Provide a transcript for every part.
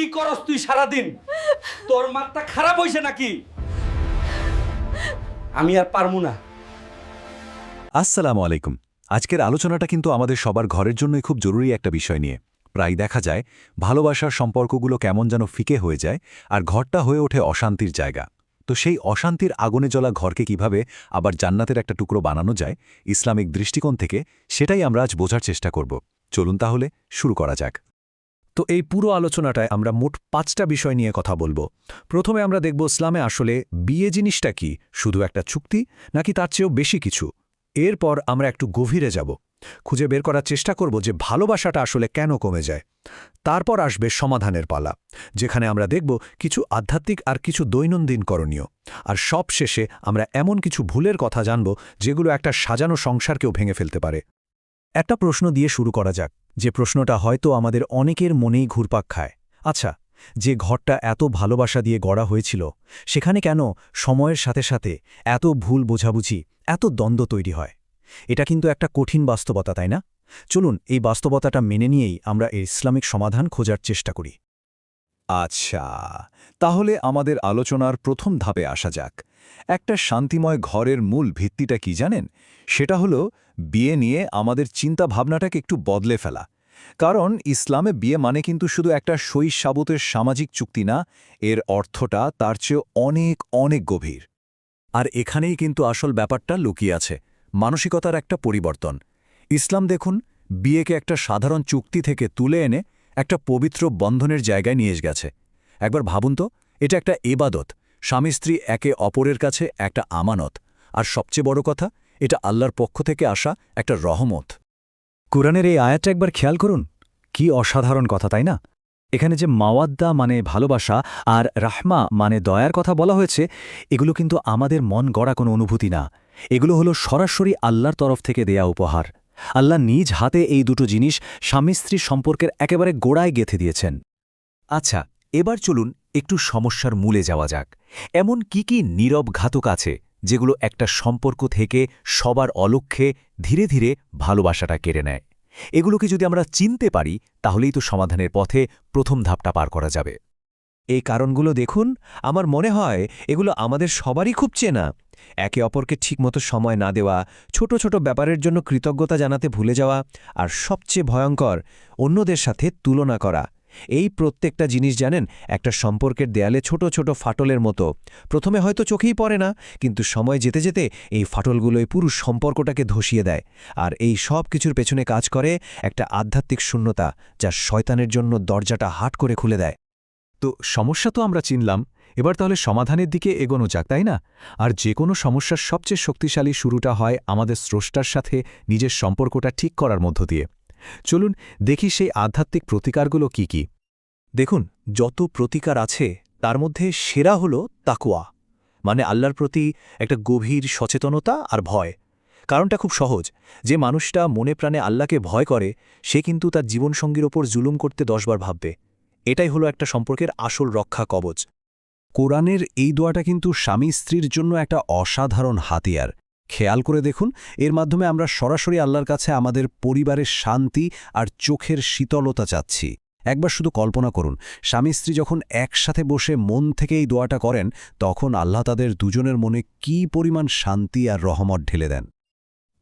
কি করস তুই সারাদিন? তোর মাথা খারাপ হইছে নাকি? আমি আর পারমু না। আসসালামু আলাইকুম। আজকের আলোচনাটা কিন্তু আমাদের সবার ঘরের জন্যই খুব জরুরি একটা বিষয় নিয়ে। প্রায় দেখা যায়, ভালোবাসার সম্পর্কগুলো কেমন যেন ফিকে হয়ে যায় আর ঘরটা হয়ে ওঠে অশান্তির জায়গা। তো সেই অশান্তির আগুনে জ্বলা ঘরকে কীভাবে আবার জান্নাতের একটা টুকরো বানানো যায় ইসলামিক দৃষ্টিকোণ থেকে, সেটাই আমরা আজ বোঝার চেষ্টা করব। চলুন তাহলে শুরু করা যাক। তো এই পুরো আলোচনাটায় আমরা মোট পাঁচটা বিষয় নিয়ে কথা বলব। প্রথমে আমরা দেখব ইসলামে আসলে বিয়ে জিনিসটা কি, শুধু একটা চুক্তি, নাকি তার চেয়েও বেশি কিছু? এরপর আমরা একটু গভীরে যাব। খুঁজে বের করার চেষ্টা করব যে ভালোবাসাটা আসলে কেন কমে যায়। তারপর আসবে সমাধানের পালা, যেখানে আমরা দেখব কিছু আধ্যাত্মিক আর কিছু দৈনন্দিন করণীয়। আর সব শেষে আমরা এমন কিছু ভুলের কথা জানব, যেগুলো একটা সাজানো সংসারকেও ভেঙে ফেলতে পারে। একটা প্রশ্ন দিয়ে শুরু করা যাক। যে প্রশ্নটা হয়তো আমাদের অনেকের মনেই ঘুরপাক খায়। আচ্ছা যে ঘরটা এত ভালোবাসা দিয়ে গড়া হয়েছিল, সেখানে কেন সময়ের সাথে সাথে এত ভুল বোঝাবুঝি, এত দ্বন্দ্ব তৈরি হয়? এটা কিন্তু একটা কঠিন বাস্তবতা, তাই না? চলুন, এই বাস্তবতাটা মেনে নিয়েই আমরা এই ইসলামিক সমাধান খোঁজার চেষ্টা করি। আচ্ছা তাহলে আমাদের আলোচনার প্রথম ধাপে আসা যাক। একটা শান্তিময় ঘরের মূল ভিত্তিটা কি জানেন? সেটা হলো, বিয়ে নিয়ে আমাদের চিন্তা ভাবনাটাকে একটু বদলে ফেলা। কারণ ইসলামে বিয়ে মানে কিন্তু শুধু একটা শৈশাবতের সামাজিক চুক্তি না, এর অর্থটা তার চেয়ে অনেক অনেক গভীর। আর এখানেই কিন্তু আসল ব্যাপারটা লুকিয়ে আছে, মানসিকতার একটা পরিবর্তন। ইসলাম দেখুন, বিয়েকে একটা সাধারণ চুক্তি থেকে তুলে এনে একটা পবিত্র বন্ধনের জায়গায় নিয়ে গেছে। একবার ভাবুন তো, এটা একটা এবাদত স্বামী স্ত্রী একে অপরের কাছে একটা আমানত, আর সবচেয়ে বড় কথা, এটা আল্লাহর পক্ষ থেকে আসা একটা রহমত। কোরআনের এই আয়াতটা একবার খেয়াল করুন, কি অসাধারণ কথা, তাই না? এখানে যে মাওয়াদ্দা মানে ভালোবাসা আর রাহমা মানে দয়ার কথা বলা হয়েছে, এগুলো কিন্তু আমাদের মন গড়া কোনো অনুভূতি না। এগুলো হলো সরাসরি আল্লাহর তরফ থেকে দেয়া উপহার। আল্লাহ নিজ হাতে এই দুটো জিনিস স্বামী স্ত্রী সম্পর্কের একেবারে গোড়ায় গেথে দিয়েছেন। আচ্ছা এবার চলুন একটু সমস্যার মূলে যাওয়া যাক। এমন কি কি নীরব ঘাতক আছে, যেগুলো একটা সম্পর্ক থেকে সবার অলক্ষ্যে ধীরে ধীরে ভালোবাসাটা কেড়ে নেয়? এগুলোকে যদি আমরা চিনতে পারি, তাহলেই তো সমাধানের পথে প্রথম ধাপটা পার করা যাবে। এই কারণগুলো দেখুন, আমার মনে হয় এগুলো আমাদের সবারই খুব চেনা। একে অপরকে ঠিকমতো সময় না দেওয়া, ছোট ছোট ব্যাপারের জন্য কৃতজ্ঞতা জানাতে ভুলে যাওয়া, আর সবচেয়ে ভয়ঙ্কর, অন্যদের সাথে তুলনা করা। এই প্রত্যেকটা জিনিস জানেন, একটা সম্পর্কের দেয়ালে ছোট ছোট ফাটলের মতো। প্রথমে হয়তো চোখেই পড়ে না, কিন্তু সময় যেতে যেতে এই ফাটলগুলোই পুরো সম্পর্কটাকে ধসিয়ে দেয়। আর এই সব কিছুর পেছনে কাজ করে একটা আধ্যাত্মিক শূন্যতা, যা শয়তানের জন্য দরজাটা হাট করে খুলে দেয়। তো সমস্যা তো আমরা চিনলাম, এবার তাহলে সমাধানের দিকে এগোনো যাক, তাই না? আর যে কোনো সমস্যার সবচেয়ে শক্তিশালী শুরুটা হয় আমাদের স্রষ্টার সাথে নিজের সম্পর্কটা ঠিক করার মধ্য দিয়ে। চলুন দেখি সেই আধ্যাত্মিক প্রতিকারগুলো কি কি। দেখুন, যত প্রতিকার আছে, তার মধ্যে সেরা হল তাকুয়া মানে আল্লাহর প্রতি একটা গভীর সচেতনতা আর ভয়। কারণটা খুব সহজ, যে মানুষটা মনে প্রাণে আল্লাহকে ভয় করে, সে কিন্তু তার জীবনসঙ্গীর ওপর জুলুম করতে দশবার ভাববে। এটাই হলো একটা সম্পর্কের আসল রক্ষা কবচ। কোরআনের এই দোয়াটা কিন্তু স্বামী স্ত্রীর জন্য একটা অসাধারণ হাতিয়ার। খেয়াল করে দেখুন। এর মাধ্যমে আমরা সরাসরি আল্লাহর কাছে আমাদের পরিবারের শান্তি আর চোখের শীতলতা চাচ্ছি। একবার শুধু কল্পনা করুন, স্বামী স্ত্রী যখন একসাথে বসে মন থেকে এই দোয়াটা করেন, তখন আল্লাহ তাদের দুজনের মনে কি পরিমাণ শান্তি আর রহমত ঢেলে দেন।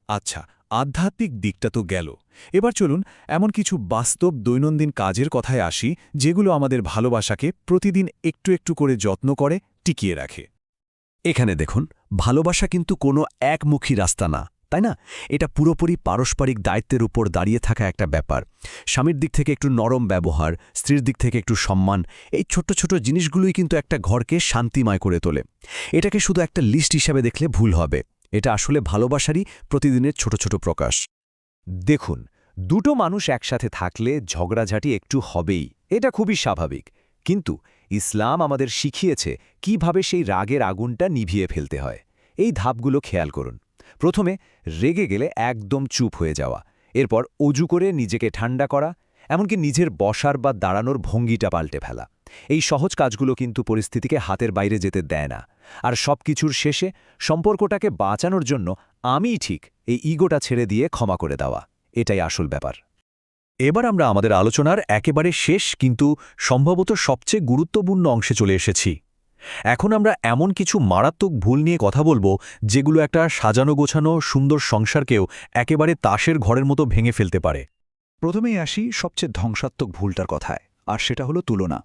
আচ্ছা আধ্যাত্মিক দিকটা তো গেল। এবার চলুন, এমন কিছু বাস্তব দৈনন্দিন কাজের কথায় আসি, যেগুলো আমাদের ভালোবাসাকে প্রতিদিন একটু একটু করে যত্ন করে টিকিয়ে রাখে। এখানে দেখুন ভালোবাসা কিন্তু কোনো একমুখী রাস্তা না, তাই না? এটা পুরোপুরি পারস্পরিক দায়িত্বের উপর দাঁড়িয়ে থাকা একটা ব্যাপার। স্বামীর দিক থেকে একটু নরম ব্যবহার, স্ত্রীর দিক থেকে একটু সম্মান, এই ছোট্ট ছোট জিনিসগুলোই কিন্তু একটা ঘরকে শান্তিময় করে তোলে। এটাকে শুধু একটা লিস্ট হিসাবে দেখলে ভুল হবে। এটা আসলে ভালোবাসারই প্রতিদিনের ছোট ছোট প্রকাশ। দেখুন, দুটো মানুষ একসাথে থাকলে ঝগড়াঝাটি একটু হবেই। এটা খুবই স্বাভাবিক। কিন্তু ইসলাম আমাদের শিখিয়েছে কীভাবে সেই রাগের আগুনটা নিভিয়ে ফেলতে হয়। এই ধাপগুলো খেয়াল করুন। প্রথমে, রেগে গেলে একদম চুপ হয়ে যাওয়া। এরপর অজু করে নিজেকে ঠান্ডা করা, এমনকি নিজের বসার বা দাঁড়ানোর ভঙ্গিটা পাল্টে ফেলা। এই সহজ কাজগুলো কিন্তু পরিস্থিতিকে হাতের বাইরে যেতে দেয় না। আর সব কিছুর শেষে সম্পর্কটাকে বাঁচানোর জন্য আমিই ঠিক এই ইগোটা ছেড়ে দিয়ে ক্ষমা করে দেওয়া। এটাই আসল ব্যাপার। এবার আমরা আমাদের আলোচনার একেবারে শেষ কিন্তু সম্ভবত সবচেয়ে গুরুত্বপূর্ণ অংশে চলে এসেছি। এখন আমরা এমন কিছু মারাত্মক ভুল নিয়ে কথা বলব যেগুলো একটা সাজানো গোছানো সুন্দর সংসারকেও একেবারে তাসের ঘরের মতো ভেঙে ফেলতে পারে। প্রথমেই আসি সবচেয়ে ধ্বংসাত্মক ভুলটার কথায়, আর সেটা হলো তুলনা।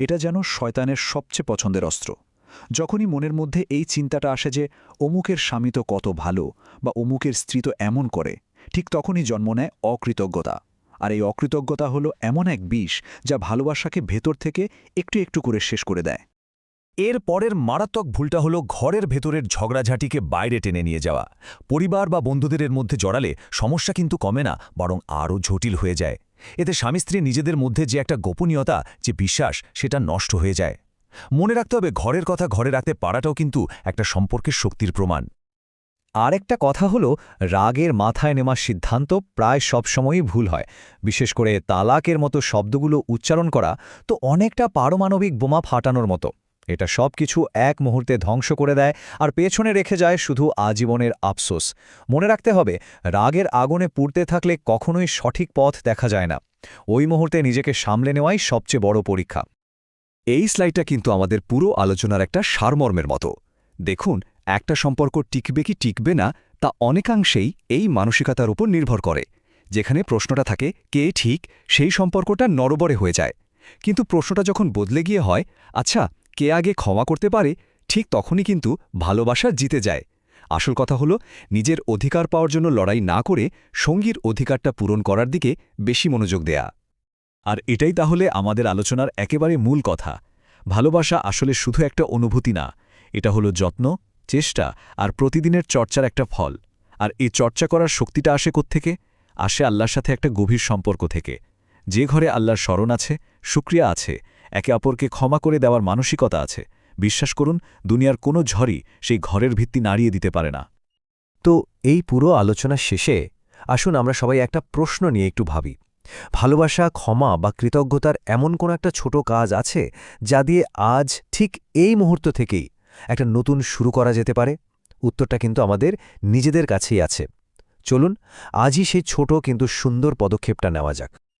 এটা যেন শয়তানের সবচেয়ে পছন্দের অস্ত্র। যখনই মনের মধ্যে এই চিন্তাটা আসে যে অমুকের স্বামী তো কত ভালো বা অমুকের স্ত্রী তো এমন করে, ঠিক তখনই জন্ম নেয় অকৃতজ্ঞতা। আর এই অকৃতজ্ঞতা হলো এমন এক বিষ যা ভালোবাসাকে ভেতর থেকে একটু একটু করে শেষ করে দেয়। এর পরের মারাত্মক ভুলটা হলো ঘরের ভেতরের ঝগড়াঝাটিকে বাইরে টেনে নিয়ে যাওয়া। পরিবার বা বন্ধুদের মধ্যে জড়ালে সমস্যা কিন্তু কমে না, বরং আরও জটিল হয়ে যায়। এতে স্বামী স্ত্রী নিজেদের মধ্যে যে একটা গোপনীয়তা, যে বিশ্বাস, সেটা নষ্ট হয়ে যায়। মনে রাখতে হবে ঘরের কথা ঘরে রাখতে পারাটাও কিন্তু একটা সম্পর্কের শক্তির প্রমাণ। আরেকটা কথা হলো, রাগের মাথায় নেওয়ার সিদ্ধান্ত প্রায় সবসময়ই ভুল হয়। বিশেষ করে তালাকের মতো শব্দগুলো উচ্চারণ করা তো অনেকটা পারমাণবিক বোমা ফাটানোর মতো। এটা সব কিছু এক মুহূর্তে ধ্বংস করে দেয় আর পেছনে রেখে যায় শুধু আজীবনের আফসোস। মনে রাখতে হবে, রাগের আগুনে পুড়তে থাকলে কখনোই সঠিক পথ দেখা যায় না। ওই মুহূর্তে নিজেকে সামলে নেওয়াই সবচেয়ে বড় পরীক্ষা। এই স্লাইডটা কিন্তু আমাদের পুরো আলোচনার একটা সারমর্মের মতো। দেখুন একটা সম্পর্ক টিকবে কি টিকবে না তা অনেকাংশেই এই মানসিকতার উপর নির্ভর করে। যেখানে প্রশ্নটা থাকে, কে ঠিক, সেই সম্পর্কটা নরবরে হয়ে যায়। কিন্তু প্রশ্নটা যখন বদলে গিয়ে হয় আচ্ছা কে আগে ক্ষমা করতে পারে, ঠিক তখনই কিন্তু ভালোবাসা জিতে যায়। আসল কথা হলো, নিজের অধিকার পাওয়ার জন্য লড়াই না করে সঙ্গীর অধিকারটা পূরণ করার দিকে বেশি মনোযোগ দেয়া। আর এটাই তাহলে আমাদের আলোচনার একেবারে মূল কথা। ভালোবাসা আসলে শুধু একটা অনুভূতি না, এটা হলো যত্ন চেষ্টা আর প্রতিদিনের চর্চার একটা ফল। আর এই চর্চা করার শক্তিটা আসে থেকে আসে আল্লাহর সাথে একটা গভীর সম্পর্ক থেকে। যে ঘরে আল্লাহর স্মরণ আছে, সুক্রিয়া আছে, একে অপরকে ক্ষমা করে দেওয়ার মানসিকতা আছে, বিশ্বাস করুন, দুনিয়ার কোনো ঝড়ই সেই ঘরের ভিত্তি নাড়িয়ে দিতে পারে না। তো এই পুরো আলোচনা শেষে আসুন আমরা সবাই একটা প্রশ্ন নিয়ে একটু ভাবি। ভালোবাসা, ক্ষমা বা কৃতজ্ঞতার এমন কোনো একটা ছোট কাজ আছে, যা দিয়ে আজ ঠিক এই মুহূর্ত থেকেই একটা নতুন শুরু করা যেতে পারে। উত্তরটা কিন্তু আমাদের নিজেদের কাছেই আছে। চলুন, আজই সেই ছোট কিন্তু সুন্দর পদক্ষেপটা নেওয়া যাক।